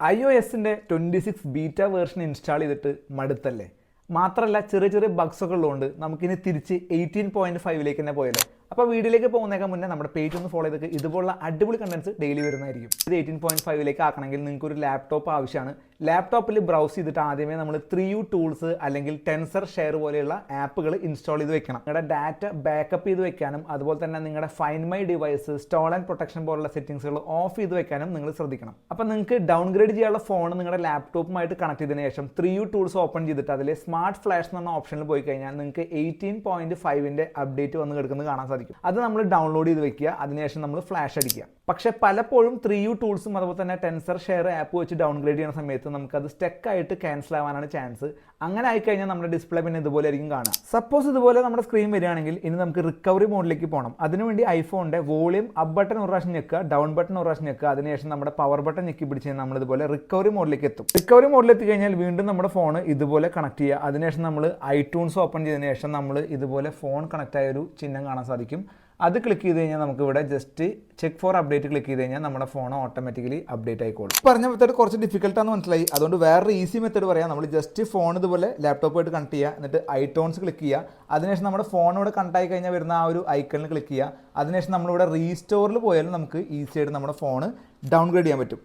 I O എസിന്റെ twenty six beta version install ചെയ്തിട്ട് മടുത്തല്ലേ? മാത്രമല്ല ചെറിയ ചെറിയ ബഗ്സ് ഒക്കെ ഉള്ളതുകൊണ്ട് നമുക്കിനി തിരിച്ച് എയ്റ്റീൻ പോയിന്റ് ഫൈവിലേക്ക് തന്നെ പോയല്ലോ അപ്പോൾ വീഡിയോയിലേക്ക് പോകുന്നേക്കാൻ മുന്നേ നമ്മുടെ പേജ് ഒന്ന് ഫോളോ ചെയ്തൊക്കെ ഇതുപോലുള്ള അടിപൊളി കണ്ടൻസ് ഡെയിലി വരുന്നതായിരിക്കും. ഇത് എയ്റ്റീൻ പോയിന്റ് ഫൈവിലേക്ക് ആക്കണമെങ്കിൽ നിങ്ങൾക്ക് ഒരു ലാപ്ടോപ്പ് ആവശ്യമാണ്. ലാപ്ടോപ്പിൽ ബ്രൗസ് ചെയ്തിട്ട് ആദ്യമേ നമ്മൾ ത്രീ യു ടൂൾസ് അല്ലെങ്കിൽ ടെൻസർ ഷെയർ പോലെയുള്ള ആപ്പുകൾ ഇൻസ്റ്റാൾ ചെയ്ത് വെക്കണം. നിങ്ങളുടെ ഡാറ്റ ബാക്കപ്പ് ചെയ്ത് വെക്കാനും അതുപോലെ തന്നെ നിങ്ങളുടെ find my device stolen and protection പോലുള്ള സെറ്റിംഗ്സുകൾ ഓഫ് ചെയ്ത് വെക്കാനും നിങ്ങൾ ശ്രദ്ധിക്കണം. അപ്പോൾ നിങ്ങൾക്ക് ഡൗൺഗ്രേഡ് ചെയ്യാനുള്ള ഫോൺ നിങ്ങളുടെ ലാപ്ടോപ്പുമായിട്ട് കണക്ട് ചെയ്തതിനു ശേഷം ത്രീ യു ടൂൾസ് ഓപ്പൺ ചെയ്തിട്ട് അതിൽ സ്മാർട്ട് ഫ്ലാഷ് എന്ന ഓപ്ഷനിൽ പോയി കഴിഞ്ഞാൽ നിങ്ങൾക്ക് എയ്റ്റീൻ പോയിന്റ് ഫൈവിന്റെ അപ്ഡേറ്റ് വന്ന് കിടക്കുന്നത് കാണാൻ സാധിക്കും. അത് നമ്മൾ ഡൗൺലോഡ് ചെയ്ത് വെക്കുക അതിനുശേഷം നമ്മൾ ഫ്ലാഷ് അടിക്കുക. പക്ഷേ പലപ്പോഴും ത്രീ യു ടൂൾസും അതുപോലെ തന്നെ ടെൻസർ ഷെയർ ആപ്പ് വെച്ച് ഡൗൺഗ്രേഡ് ചെയ്യുന്ന സമയത്ത് നമുക്കത് സ്റ്റക്ക് ആയിട്ട് ക്യാൻസൽ ആവാനാണ് ചാൻസ് അങ്ങനെ ആയിക്കഴിഞ്ഞാൽ നമ്മുടെ ഡിസ്പ്ലേ പിന്നെ ഇതുപോലെ ആയിരിക്കും കാണുക. സപ്പോസ് ഇതുപോലെ നമ്മുടെ സ്ക്രീൻ വരികയാണെങ്കിൽ ഇനി നമുക്ക് റിക്കവറി മോഡിലേക്ക് പോകണം അതിനുവേണ്ടി ഐഫോണിന്റെ വോളിയം അപ്പ് ബട്ടൺ ഒരു പ്രാവശ്യം ഞെക്കുക ഡൗൺ ബട്ടൺ ഒരു പ്രാവശ്യം ഞെക്കുക. അതിനുശേഷം നമ്മുടെ പവർ ബട്ടൺ ഞെക്കി പിടിച്ച് നമ്മൾ ഇതുപോലെ റിക്കവറി മോഡിലേക്ക് എത്തും. റിക്കവറി മോഡിലെത്തി കഴിഞ്ഞാൽ വീണ്ടും നമ്മുടെ ഫോൺ ഇതുപോലെ കണക്ട് ചെയ്യുക. അതിനുശേഷം നമ്മൾ ഐടൂൺസ് ഓപ്പൺ ചെയ്തതിനു ശേഷം നമ്മൾ ഇതുപോലെ ഫോൺ കണക്ട് ആയ ഒരു ചിഹ്നം കാണാൻ സാധിക്കും. അത് ക്ലിക്ക് ചെയ്ത് കഴിഞ്ഞാൽ നമുക്ക് ഇവിടെ just check for update click ചെയ്ത് കഴിഞ്ഞാൽ നമ്മുടെ ഫോൺ ഓട്ടോമാറ്റിക്കലി അപ്ഡേറ്റ് ആയിക്കോളും പറഞ്ഞ മെത്തേഡ് കുറച്ച് ഡിഫിക്കൽട്ടാന്ന് മനസ്സിലായി. അതുകൊണ്ട് വേറൊരു ഈസി മെത്തേഡ് പറയാം. നമ്മൾ ജസ്റ്റ് ഫോൺ ഇതുപോലെ ലാപ്ടോപ്പായിട്ട് കണക്ട് ചെയ്യുക എന്നിട്ട് ഐടോൺസ് ക്ലിക്ക് ചെയ്യുക. അതിനുശേഷം നമ്മുടെ ഇവിടെ കണക്ട് ആയി കഴിഞ്ഞാൽ വരുന്ന ആ ഒരു ഐക്കണിൽ ക്ലിക്ക് ചെയ്യുക. അതിനുശേഷം നമ്മളിവിടെ റീസ്റ്റോറിൽ പോയാലും നമുക്ക് ഈസിയായിട്ട് നമ്മുടെ ഫോൺ ഡൗൺഗ്രേഡ് ചെയ്യാൻ പറ്റും.